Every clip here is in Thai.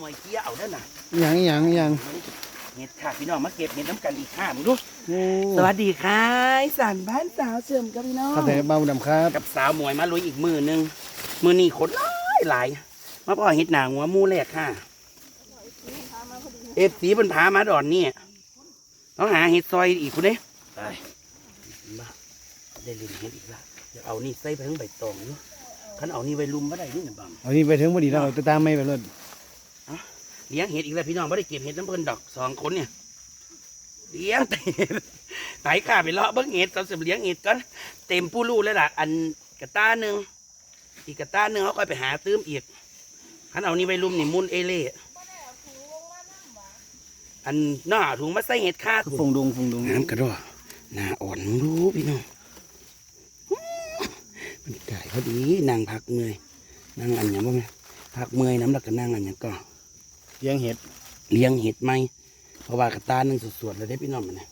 หวยเกี้ยเอาได้อน่ะอหย่างอหย่างอหย่างเห็ดค่ะพี่น้องมาเก็บเห็ดน้ำกันอีกห้ามึงดูโอ้สวัสดีค่ะอีสานบ้านสาวเสื่อมครับพี่น้องข้าวแต่เบาดำครับ กับสาวหมวยมาลุยอีกมือหนึงมือนี่ขนหลายหลายมาพ่อเห็ดหนาหัวหมูแรกค่ะเอฟสีบนผามาดอนนี่ต้องหาเห็ดซอยอีกคุณเด้ไปมาได้เล่นเห็ดอีกละเดี๋ยวเอานี่ใส่ไปทั้งใบตองเนาะขันเอานี่ไว้ลุมไม่ได้นี่นะบังเอานี่ไปถึงพอดีแล้วจะตามไม่ไปรถ เลี้ยงเห็ดอีกแล้วพี่น้องไม่ได้เก็บเห็ดน้ำเพิ่นดอกสองคนเนี่ยเลี้ยงแต่เห็ดไหนข้าไปเลาะเบิ้งเห็ดตอนเสร็จเลี้ยงเห็ดก่อนเต็มผู้ลูแล้วล่ะอันกระต้าหนึ่งอีกกระต้าหนึ่งเขาค่อยไปหาตื้มอีกขันเอานี่ไว้ลุมนี่มุนเอเล่อันหน้าถุงมาใส่เห็ดค่าฟงดงฟงดงน้ำกระดอกหน้าอ่อนมึงรู้พี่น้องมันไก่เขาดีนางพักเมื่อยนางอันหยังบ่แม่พักเมื่อยน้ำแล้วก็นางอันหยังก็ เลี้ยงเห็ดเลี้ยงเห็ดไหมเพราะว่ากระตาหนึ่งสดๆเลยได้พี่น้องมันนะ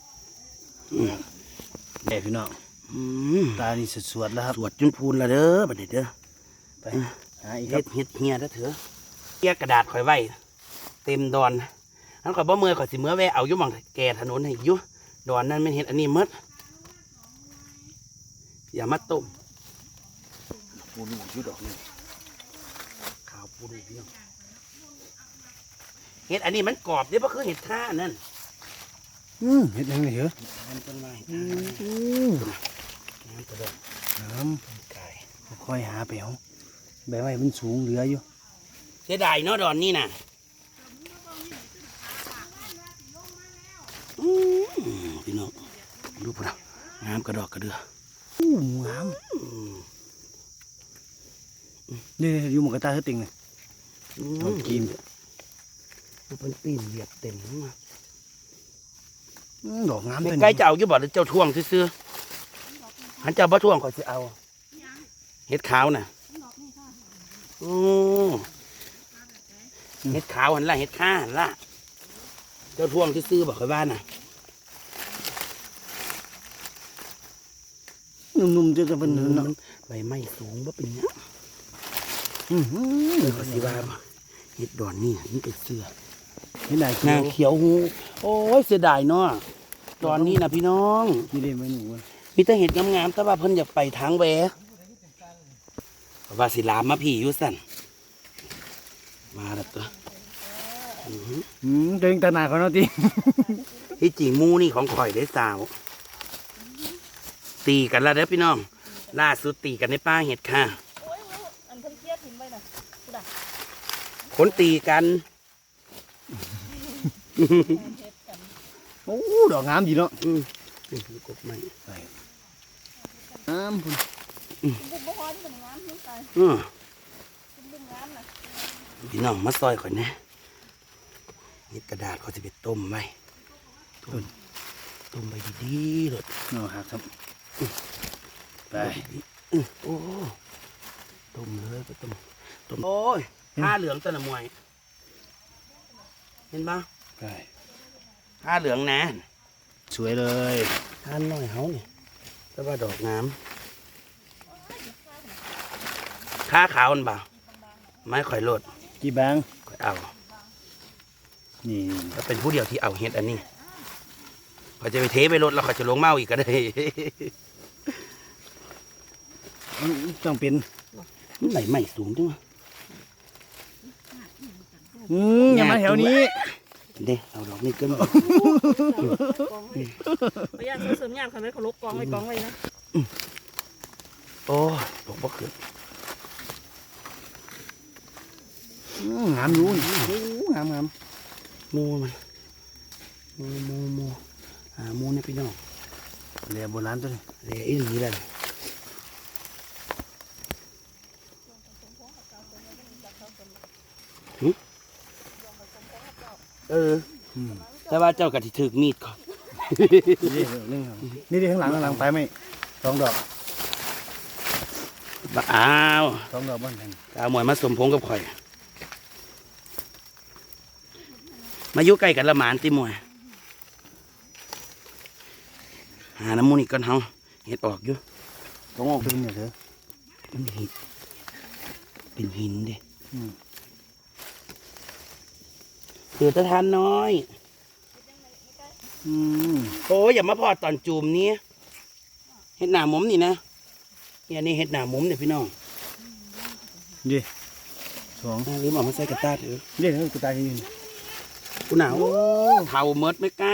อืมเด็พี่น้องอืมตานี่สวดๆแล้วครับสวดจนพูนละเด้อบัดนี้เด้อไปหาอีกคเฮ็รัดบเฮ็ดเฮียเด้อเถอะเฮียกระดาษข่อยไว้เต็มดอนอันข่อยบ่เมื่อยข่อยสิเมื่อแวะเอาอยู่หม่องแก่ถนนให้อยู่ดอนนั้นแม่นเฮ็ดอันนี้หมดอย่ามาต้มปูดูอยู่ดอกนี่ขาวปูดูพี่น้อง เฮ็ดอันนี้มันกรอบเด้บ่คือเฮ็ดท่านั่นอืมเห็ดยังไงเหรอทานต้นไม้อืทานมน้ำกระดองน้ไก่ำค่อยหาไปเอาใบไม้มันสูงเหลืออยู่เสียดายเนาะดอนนี่น่ะอืมพี่น้องดูพวกเราน้ำกระดอกกระเดืออู้งามอืมนี่อยู่หมกกระตาเฮดติงเลยเอากิน มันเป็นปีนเหยียบเต็มเลยมาอืมดอกงามแม่ตัวไก่จะเอาอยู่บ่หรือเจ้าท่วงซื้อๆหันเจ้าบ่ท่วงขอยสิเอาเห็ดขาวน่ะโอ้เห็ดขาวหันละเห็ดข้าหันละเจ้าท่วงซื้อๆบอกข่อยว่าน่ะนุ่มๆจะจะเป็นมัเนาะนใบไม้สูงว่าเป็นเนี้ยอืมเออก็สิว่าบ่เห็ดดอนนี่มันเป็นเสือ เห็นไหนหน้าเขียวเขียวหู โอ้ยเสียดายเนาะดอนนี่นะพี่น้องนี่ได้ไหมหนูเว้ยมีแต่เห็ดงามๆแต่ว่าเพิ่นอยากไปทางแหวว่าสิลามมาพี่อยู่สั่นมาแล้วตัวอื้อหืออืมเดินตาหนาเขาเนาะติที่จริงหมูนี่ของข่อยได้สาว ตีกันแล้วเด้อพี่น้อง ล่าสุดตีกันในป้าเห็ดค่ะอันเพิ่นเครียดถิ่มไว้น่ะกูด่ะคนตีกัน โอ้ดอกงามดีเนาะอืมอืมกบไม่งามพุ่นบุบบ่ฮอนี่มันงามนี่ตายอือบุบงามน่ะพี่น้องมาซอยก่อนนะเห็ดกระดาษเขาจะไปต้มไว้ต้มต้มไปดีๆเลยเนาะครับไปอื้อโอ้ต้มเลยก็ต้มต้มโอ้ยผ้าเหลืองตะนะมวย เห็นปะ ไปผ้าเหลืองนะ สวยเลยทานหน่อยเฮานี่แต่ว่าดอกน้ำผ้าขาวมันบ่าไม้ข่อยโลดกี่บางข่อยเอา นี่ก็เป็นผู้เดียวที่เอาเห็ดอันนี้ข่อยจะไปเทไปรถแล้วข่อยจะลงเมาอีกก็ได้ ต้องเป็นมันไหลใหม่สูงจังวะอืมอย่ามาแถวนี้ เด้เอาดอกนี้ขึ้นกองไว้พยายามเสริมๆยามคันไว้เขาลบกองไว้กองไว้นะโอ้ยดอกบ่ขึ้นอืมงามอยู่นี่โอ้งามงามหมูมันหมูหมูหมูหาหมูเนี่ยพี่น้องเรียโบราณตัวนี้เรียอีหลีเลยหึ เอออืมแต่ว่าเจ้ากะทิถึกมีดก่อนนี่เรื่องครับนี่ดิข้างหลังข้างหลังไปไหมสองดอกบ่อ้าวสองดอกบ้านกันเอาหมวยมาสมพงกับข่อย มาอยู่ใกล้กันละหมานติหมวย หาน้ำมูนี่ก่อนเฮาเห็ดออกอยู่ต้องออกเป็นเนี่ยเถอะมันหินเป็นหินเด้อืม คือตะทานน้อย อืมโอ้ยอย่ามาพอดตอนจูมนี้เห็ดหนาหมุมนี่นะเนี่ยนี่เห็ดหนาหมุมเนี่ยพี่น้องดิสองอ่าลืมเอามาใส่กระตาเถอะเด็กกูตายที่นี่กูหนาวเท่าเมิดไม่ไกล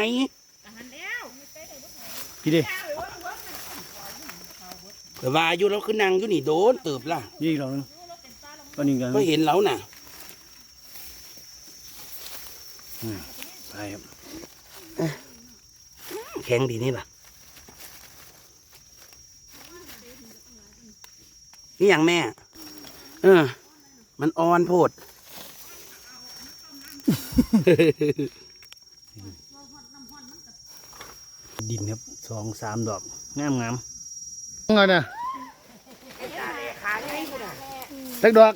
พี่ดิแต่ว่าอายุเราคือนางอยู่นี่โดนเติบล่ะยี่อีกรอบนึงก็นี่กันก็เห็นแล้วน่ะ ใช่ครับแข็งดีนี่ล่ะนี่อย่างแม่ เออ มันอ่อนโพดดินครับสองสามดอกงามงามไงนะสักดอก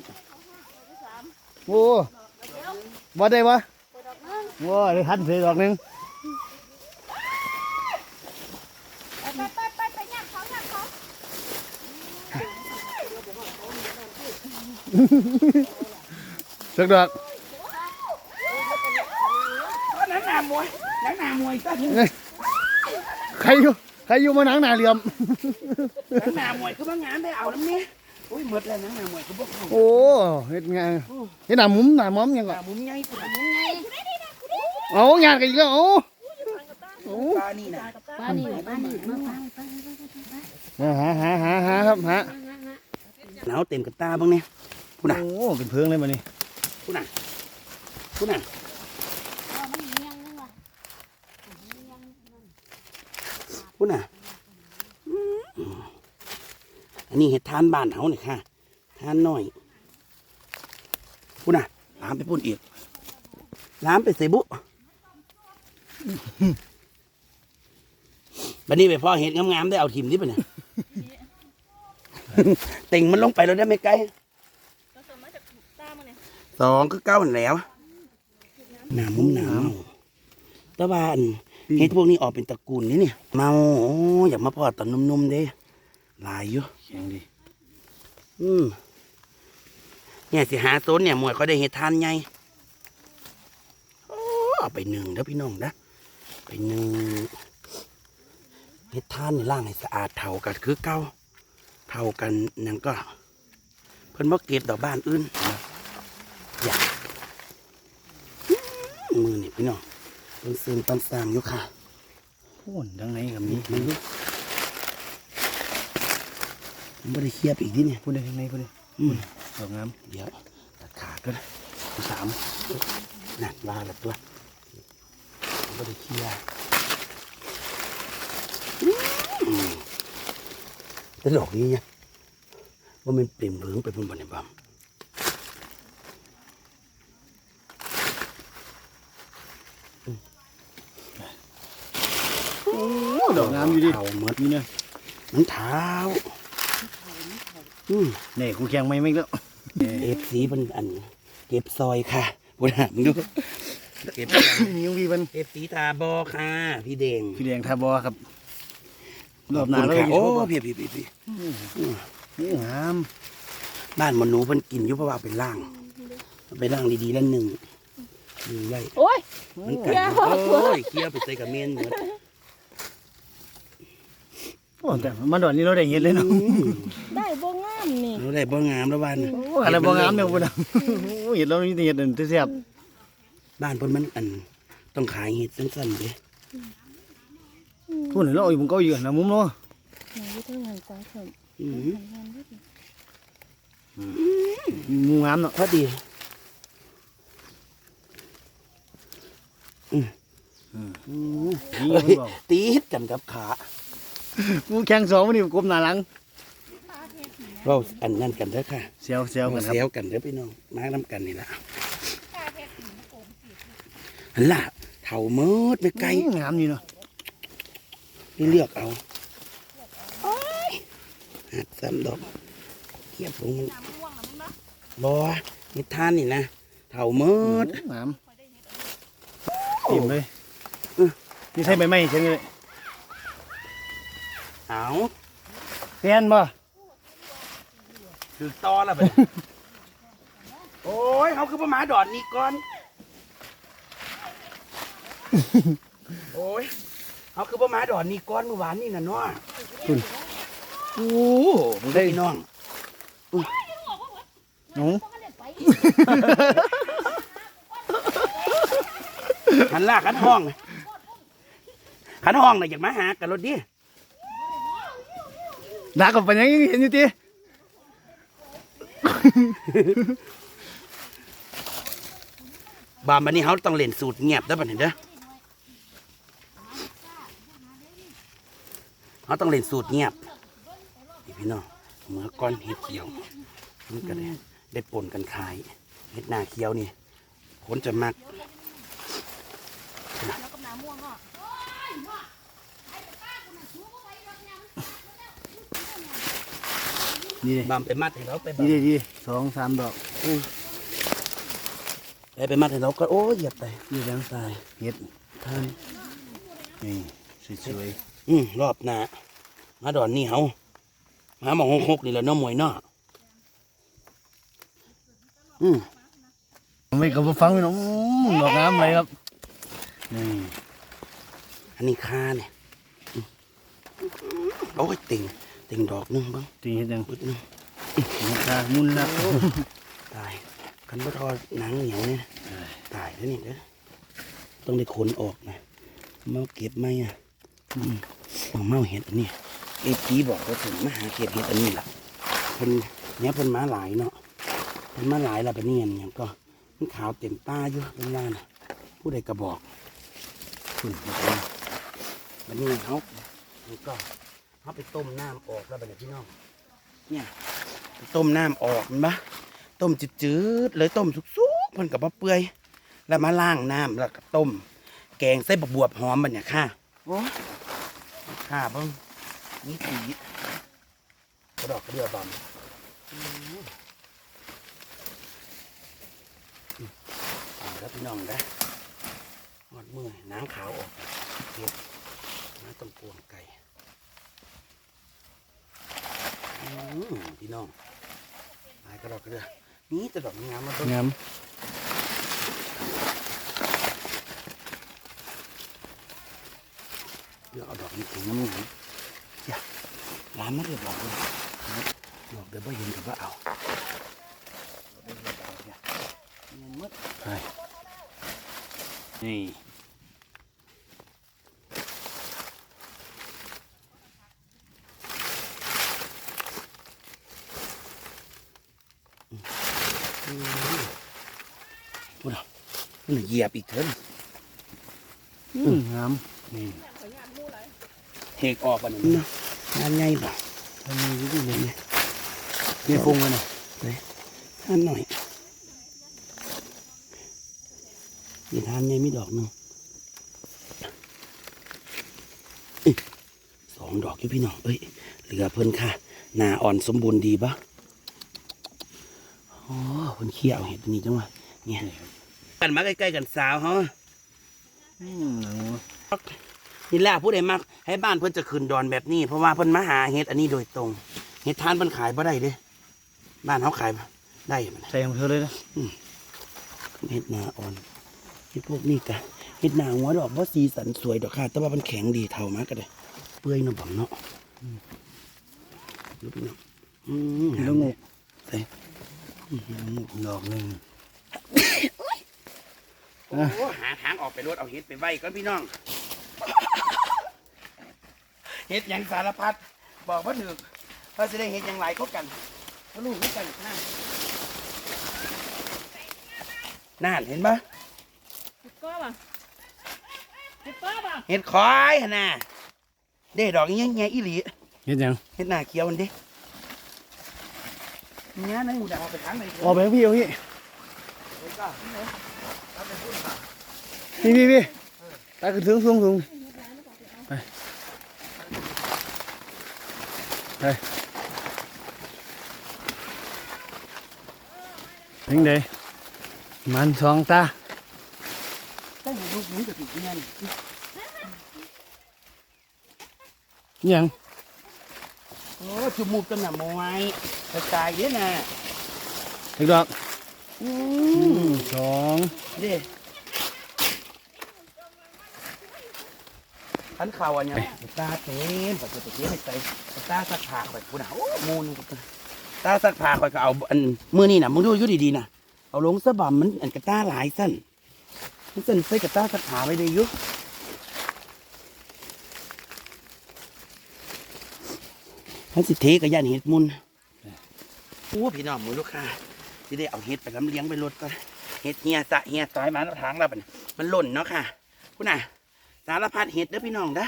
โอ้บ่ได้วะ โอ้ได้ทันเสียดอกหนึงไปไปไปไปย่างเขาย่างเขาสักดอกนักหนามวยนักหนามวยซะใครอยู่ใครอยู่มาหนังหนาเหลี่ยมนักหนามวยคือว่างงานได้เอาน้ำนี้อุ้ยหมดแล้วนักหนามวยคือพวกเขาโอ้เฮ็ดงานเฮ็ดหนามุมหนามอมยังก่อนาอนมุมใหญ่สุดมุมใหญ่ เอางานกันอีกแล้วเอาเอาปลานี่นะบ้านนี่บ้านนี่มาฟังหาหาหาหาครับหาหนาวเต็มกระตาบ้างเนี่ยพูดน่ะโอ้เป็นเพิงเลยมานี่พูดน่ะพูดน่ะมันเลี้ยงนึงว่ะพูดน่ะอืมอันนี้เห็ดทานบ้านเขาเนี่ยค่ะทานน้อยพูดน่ะลามไปพูดอีกลามไปเสบุ บันนี้ไปพ่อเห็ดงามๆได้เอาทิมนี่ปะเนี่ยติ่งมันลงไปแล้วได้ไหมไกลผสมมาจากตามันเนี่ยสองคือเก้าหั่นแหล้วหนามุมหนาวแตะวาอันเห็ดพวกนี้ออกเป็นตระกูลนี่เนี่ยเมาโอ้อยากมาพอดตอนนุ่มๆเด้หลายอยู่แข็งดี อืมเนี่ยสิหาโซนเนี่ยหมวยเขาได้เห็ดทานไงโอ้เอาไปหนึ่งเด้อพี่น้องนะไป หนึ่งเห็ดทานในล่างให้สะอาดเท่ากันคือเก้าเท่ากันนั่นก็ เพิ่นบ่เก็บดอกบ้านอื่นอยากมือนี่พี่น้องเพิ่นซึมตอนสร้างอยู่ค่ะโอ้นดังไหนกับนี่นี้มันลูกมันไม่ได้เคลียบอีกที่เนี่ยพูดได้ทางไหนพูดได้อืมดอกงามเดี๋ยวตัดขาดก็ได้สามนั่นว่าและตัว มันไม่ได้เคลียร์อืมแต่ดอกนี้เนี่ยว่ามันเปลี่ยนเหลืองไปบนบนในบ้ามโอ้ดอกงามอยู่ดิเท้าหมดนี่เนี่ยมันเท้าอืมนี่กูแข็งไม่ไม่แล้วเอฟซีเป็นอันเก็บซอยค่ะบุญหามงดู เก็บยิงวีเป็นเอฟซีทาบอค่ะ พี่เดงพี่แดงทาบอครับรอบหน้าขเราบไปคุณกินค่ะโอ้โอ้พี่พี่พี่พี่นี่งามบ้านมนหนูเพิ่นกินอยู่เพราะว่าเอาเป็นล่างเอาไปล่างดีๆแล้วหนึ่งหนึ่งไว้โอ้ย มันกัดโอ้ยเคี้ยวไปใส่กับเมียนหมดโอ้แต่มาดอนนี้เราได้เห็นเลยเนาะได้บ่งามนี่เราได้บ่งามแล้วบ้านโอ้อะไรบ่งามเนี่ยพูดนะโอ้เห็นเรานี่เห็นแต่เสียบ บ้านเพิ่นมันอันต้องขายเห็ดสั้นๆเด้พูดหน่อยเราอยู่บนเก้าอี้นะมุมเนาะไหนอยู่ทางหันซ้ายเพิ่มอืมมุมงามเนาะพอดีนี่เอ้ยเบาตีดกันกับขากูแข่งสองวันนี้กลมหน้าหลังเราอันนั่นกันเด้อค่ะเสียวเสียวกัมานครับเซลกันเด้อพี่น้องมาน้ำกันนี่ล่ะ หันล่ะเท่าเมิดไปไกลงามนี่เนาะนี่เลือกเอาโอ้ยหัดซ้ำดอกเทียบลงมันบอนิทานนี่นะเท่าเมิดงามติ่มเลยนี่ใช่ใบไม้ใช่ไหมเลยเอาแฟนบ่คือตอแล้วไปโอ้ยเขาคือประมาดอดนี่ก่อน โอ้ยเขาคือบ่มาดอนนี่ก้อนเมื่อวานนี่น่ะเนาะคุณโอ้มึงได้พี่น้องหนูขันลากขันห้องน่ะขันห้องน่ะอยากมาหากันรถดิดักกับไปยังเห็นอยู่ติบามบันนี้เขาต้องเล่นสูตรเงียบได้ป่ะเนี่ยเด้อ เขาต้องเล่นสูตรเงียบนี่พี่น้องเมื่อก้อนเห็ดเขียวมันก็ได้ได้ปนกันขายเห็ดหน้าเขียวนี่คนจะมักแล้วกับน้ำม่วงอะนี่ดิบามไปมัดให้เราไปบานี่มดิดีสองสามดอกไปไปมัดให้เราก็โอ้ยเหยียบไปนี่ยังตายเห็ดท่านนี่สวย อืมรอบหน้ามาดอนนี่เขามาหมองหกๆนี่แหละเน้องมวยเนาะอืมๆไม่กับฟังพี่น้องอื้อดอกน้ำเลยครับนี่อันนี้ค่าเนี่ยอืมโอ้ยติ่งติ่งดอกหนึงบ้างตีเห็ดยังบึดหนึงราคามุนละตายคันบ่ทอดหนังเหนียวเนี่ยตายแล้วนี่เด้อต้องได้ขนออกนะเมาเก็บไหมอะอื มอาเมาเห็ดอันนี้เอฟจีบอกว่าถึงมาหาเก็บเห็ดอันนี้ล่ะเพิ่นเนี้ยเพิ่นมาหลายเนาะเพิ่นมาหลายแล้วเป็นเนียนอย่างก็มันขาวเต็มตาอยู่เป็นว่านะผู้ใดกระบอกคุณนะครับมันนี่เขามันก็เขาไปต้มน้ำออกแล้วไปเนี่ยพี่น้องเนี่ยไปต้มน้ำออกมันปะต้มจืดๆเลยต้มสุกๆมันกับมะเปื่อย แล้วมาล้างน้ำแล้วก็ต้ม แกงใส่บกบวบหอมมันเนี่ยค่ะโอ้ ข้าเบ้งนี่สีกระดอกกระเดือบอมเอาแล้วพี่น้องนะหมดมือน้ำขาวออกเก็บน้ำต้มปวงไก่พี่น้องลายกระดอกกระเดือนี่จะดอกงามมาเบิ่งงาม เลือกเอาดอกนี้ถึงน้ำหนักอย่าร้างมันไม่ได้อกเลยดอกเดี๋ยวไม่เห็นเดี๋ยวว่าเงินหมดใช่นี่พูดเอามันเหยียบอีกเถอะอื้องามนี่ เทกออกป่ะเนี่ยนะงานใหญ่ป่ะทำมีวิธีเลยเนี่ยนี่ฟงกันนะทานหน่อยนี่ทานใหญ่มีดอกหนึ่งอิ๊ะสองดอกอยู่พี่น้องเอ้ยเหลือเพิ่นค่ะหนาอ่อนสมบูรณ์ดีปะโอ้เพิ่นเคี่ยวเห็ดนี่จังวะเนี่ยกันมาใกล้ๆกันสาวเขาอืมหนังนี่แหละผู้ใดมัก ให้บ้านเพิ่นจะขึ้นดอนแบบนี้ เพราะว่าเพิ่นมาหาเห็ดอันนี้โดยตรงเห็ดทานเพิ่นขายบ่ได้เด้บ้านเขาขายได้มันใส่ของเธอเลยนะเห็ดหนาอ่อนเห็ดพวกนี้กะเห็ดหนาหัวดอกว่าสีสันสวยดอกค่ะ แต่ว่ามันแข็งดีเท่ามากก็ได้ เปื่อยเนาะบังเนาะอืมดูพี่น้องอืมแล้วงูใส่อื้อหือดอกหนึ่งโอ้หาทางออกไปรถเอาเห็ดไปไว้ก่อนพี่น้อง เห็ดหยังสารพัดบอกว่าถึกเราจะได้เห็ดหยังหลายเขากันเขาลูกเขากันน่าน่านเห็นปะเห็ดก้อป่ะเห็ดก้อป่ะเห็ดคอยหั่นน่ะเด้ดอกยังไงอีหลีเห็ดยังเห็ดหน้าเขียวมันเด้เนี่ยนั่งหูดังเอาไปทางไหนออกไปพี่เอาพี่ไปก็เอาไปพูดพี่พี่พี่ตาขึ้นสูงสูงสูงไป ไปถึงเดมันสองตาได้เห็นลูกนี้กั ขันเข่าอันเนี้ยตาเต็มปัจจุบันเต็มใส่ตาสักผาข่อยกูนะโอ้มูนตาสักผาข่อยก็เอาอันมือนี่นะมึงดูอยู่ดีๆนะเอาลงสะบัมมันอันกระตาหลายสั้นมันสั้นใส่กระตาสักผาไปเลยอยุให้สิเทกับย่านเห็ดมุนโอ้พี่น้องมือลูกค้าที่ได้เอาเห็ดไปลำเลี้ยงไปรถก็เห็ดเฮียสะเฮียซอยมาแล้วทางเราไปมันหล่นเนาะค่ะคุณน่ะ สารพัดเห็ดเด้อพี่น้องเด้อ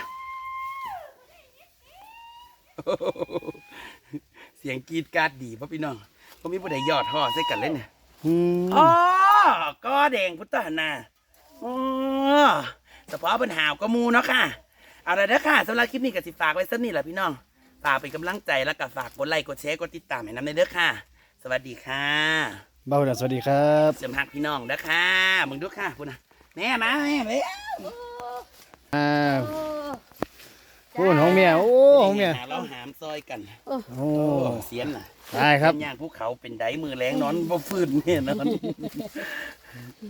เสียงกรีดกราดดีป่ะพี่น้องก็มีผู้ใดยอดห่อใส่กันเล่นเนี่ยอืมอ๋อก็แดงพุทธนาอ๋อเฉพาะปัญหาวก็มูเนาะค่ะเอาละเด้อค่ะสำหรับคลิปนี้ก็สิฝากไว้สักนี่แหละพี่น้องฝากเป็นกำลังใจแล้วก็ฝากกดไลค์กดแชร์กดติดตามให้น้ำในเด้อค่ะ สวัสดีค่ะเบาดาสวัสดีครับเสริมหักพี่น้องเด้อค่ะมึงดูค่ะพูดนะแม่มาแม่เว้ย อ่าโอ้ของเมียโอ้ของเมียหาเราหามซอยกัน โอ้ โอ้เสียนน่ะได้ครับย่างภูเขาเป็นไดมือแรงนอนบ่ฟื้นเนี่ยนอน